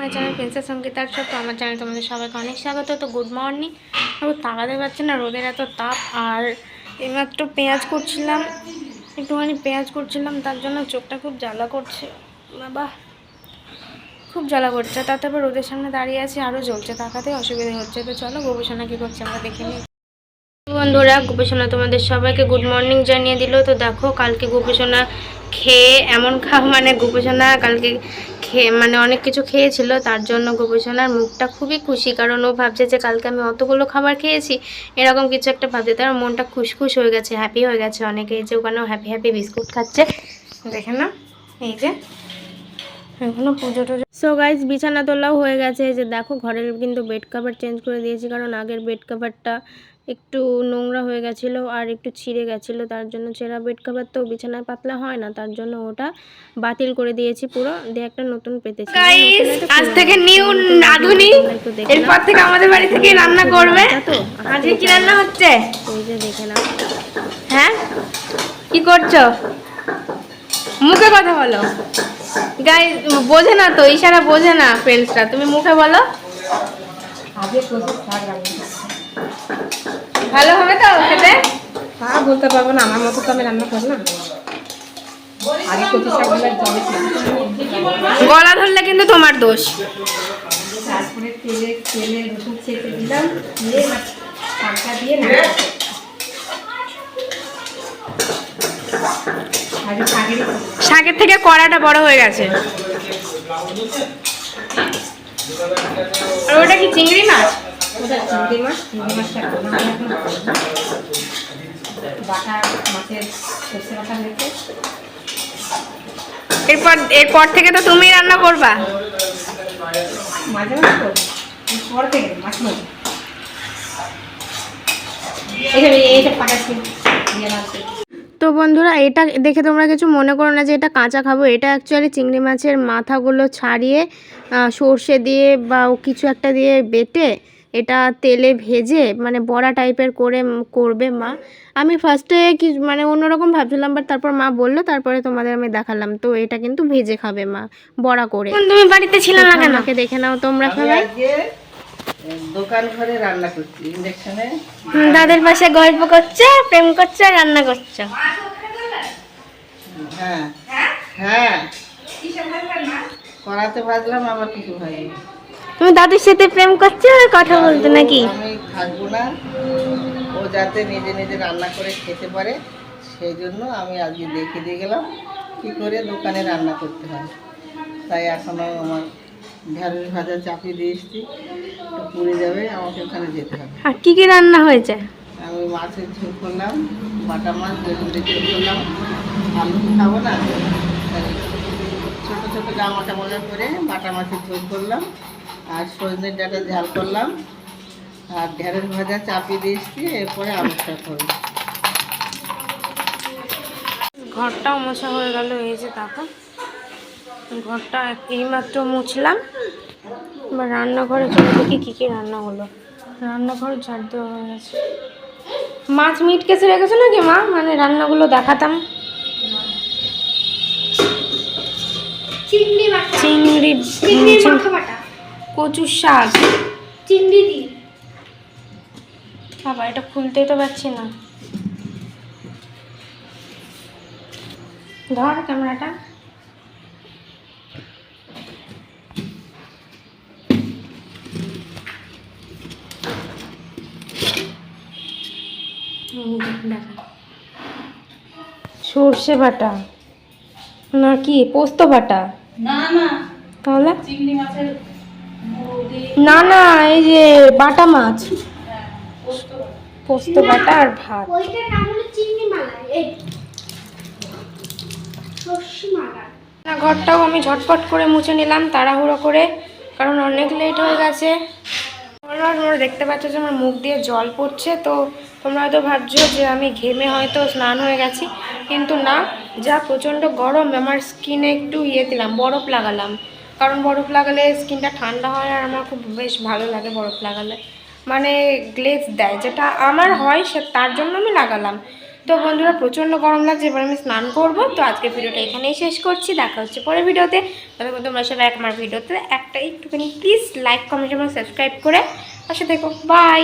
আমার channel princess সঙ্গীতার তো আমার চ্যানেল তোমাদের সবাইকে অনেক স্বাগত। তো গুড মর্নিং আমি তাকাতে পারছি না, রোদের এত তাপ, আর এইমাত্র পেঁয়াজ করছিলাম, একটুখানি পেঁয়াজ করছিলাম, তার জন্য চোখটা খুব জ্বালা করছে। বাবা, খুব জ্বালা করছে। তাতে আবার রোদের সামনে দাঁড়িয়ে আছি আরও জ্বলছে তাকাতে অসুবিধা হচ্ছে। তো চলো গবেষণা কী করছে আমরা দেখে নিই। বন্ধুরা গবেষণা তোমাদের সবাইকে গুড মর্নিং জানিয়ে দিল। তো দেখো, কালকে গবেষণা খেয়ে এমন খাও মানে গবেষণা কালকে খেয়ে মানে অনেক কিছু খেয়েছিল, তার জন্য গবেষণার মুখটা খুবই খুশি, কারণ ও ভাবছে যে কালকে আমি অতগুলো খাবার খেয়েছি, এরকম কিছু একটা ভাবছে, তার মনটা খুশখুশ হয়ে গেছে হ্যাপি হয়ে গেছে অনেকে যে ওখানেও হ্যাপি হ্যাপি বিস্কুট খাচ্ছে। দেখে না এই যে। এখনও পুজো টুজো সো গাইজ বিছানা তোলাও হয়ে গেছে। যে দেখো ঘরের কিন্তু বেড কভার চেঞ্জ করে দিয়েছি কারণ আগের বেড কাভারটা একটু নোংরা হয়ে গেছিল আর একটু ছিঁড়ে গেছিল। তার জন্য ছেঁড়া বেড কভার তো বিছানায় পাতলা হয় না তার জন্য ওটা বাতিল করে দিয়েছি পুরো। দিয়ে একটা নতুন পেতেছি। আজ থেকে নিউ আধুনিক এরপর থেকে আমাদের বাড়ি থেকে রান্না করবে। আজকে কি রান্না হচ্ছে? ওই যে দেখে না হ্যাঁ? কি করছ? মুখে কথা বলো। গাই বোঝে না তো ইশারা বোঝে না ফ্রেন্ডসরা তুমি মুখে বলো। ভালো হবে তো খেতে? তা বলতে পারব না আমার মতো তো আমি রান্না করি না। গলা ধরলে কিন্তু তোমার দোষ। তারপরে তেলে তেলে রসুন দিলাম দিয়ে শাকটা দিয়ে না আগে শাকের থেকে কড়াটা বড় হয়ে গেছে। আর ওটা কি চিংড়ি মাছ? এরপর এরপর থেকে তো তুমি রান্না করবা। এইসব পাঠাচ্ছি বন্ধুরা এটা দেখে তোমরা কিছু মনে করো না যে এটা কাঁচা খাব। এটা অ্যাকচুয়ালি চিংড়ি মাছের মাথাগুলো ছাড়িয়ে সর্ষে দিয়ে বা ও কিছু একটা দিয়ে বেটে এটা তেলে ভেজে মানে বড়া টাইপের করে করবে মা। আমি ফার্স্টে কি মানে অন্যরকম ভাবছিলাম বাট তারপর মা বলল তারপরে তোমাদের আমি দেখালাম। তো এটা কিন্তু ভেজে খাবে মা বড়া করে। তুমি বাড়িতে ছিলে না কেন? দেখে নাও তোমরা সবাই। দোকান ঘরে রান্না করছি ইন্ডাকশনে দাদের পাশে গল্প করছ প্রেম করছ রান্না করছ। হ্যাঁ। হ্যাঁ? কড়াতে ভাজলাম আবার কিছু ভাজি তুমি দাদুর সাথে প্রেম করছ কথা বলতো নাকি? আমি থাকব না। ও যাতে নিজে নিজে রান্না করে খেতে পারে সেই জন্য আমি আজকে দেখে দিয়ে গেলাম কি করে দোকানে রান্না করতে হয়। তাই এখনও আমার ঢ্যাঁড়স ভাজা চাপিয়ে দিয়ে এসছি। পুড়ে যাবে আমাকে ওখানে যেতে হবে। আর কি কি রান্না হয়েছে? আমি মাছের ঝোল করলাম বাটা মাছ বেগুন দিয়ে ঝোল করলাম আলু খাব না ছোটো ছোটো জামাটা মজা করে বাটা মাছের ঝোল করলাম আর সজনের ডাটা ঝাল করলাম আর ঢেঁড়স ভাজা চাপিয়ে দিয়ে এসছি এরপরে আলুটা করব। ঘরটাও মোছা হয়ে গেল এই যে দেখো ঘরটা এইমাত্র মুছলাম। এবার রান্নাঘরে চলে দেখি কী কী রান্না হলো? রান্নাঘর ঝাড় দেওয়া হয়ে গেছে। মাছ মিট কেসে রেখেছো নাকি মা? মানে রান্নাগুলো দেখাতাম। চিংড়ি চিংড়ি চিংড়ি চিং- মাথা কচুর শাক। চিংড়ি দি বাবা এটা খুলতেই তো পারছি না। ধর ক্যামেরাটা হুম, দেখা। সর্ষে বাটা। না কি পোস্ত বাটা? না না। তাহলে? চিংড়ি মাছের না না এই যে বাটা মাছ। পোস্ত বাটা। আর ভাত। ওইটার নাম হলো চিংড়ি মালাই এই। সর্ষে মালাই না ঘরটাও আমি ঝটপট করে মুছে নিলাম তাড়াহুড়ো করে কারণ অনেক লেট হয়ে গেছে। তোমরা তোমরা দেখতে পাচ্ছ যে আমার মুখ দিয়ে জল পড়ছে তো তোমরা হয়তো ভাবছ যে আমি ঘেমে হয়তো স্নান হয়ে গেছি। কিন্তু না, যা প্রচণ্ড গরম, আমার স্কিনে একটু ইয়ে দিলাম, বরফ লাগালাম। কারণ বরফ লাগালে স্কিনটা ঠান্ডা হয় আর আমার খুব বেশ ভালো লাগে বরফ লাগালে। মানে গ্লেজ দেয়, যেটা আমার হয় সে তার জন্য আমি লাগালাম। তো বন্ধুরা, প্রচণ্ড গরম লাগছে, এবার আমি স্নান করব। তো আজকে ভিডিওটা এখানেই শেষ করছি, দেখা হচ্ছে পরের ভিডিওতে। ততক্ষণ তোমরা সবাই আমার ভিডিওতে একটা একটুখানি প্লিজ লাইক কমেন্ট এবং সাবস্ক্রাইব করে পাশে দেখো বাই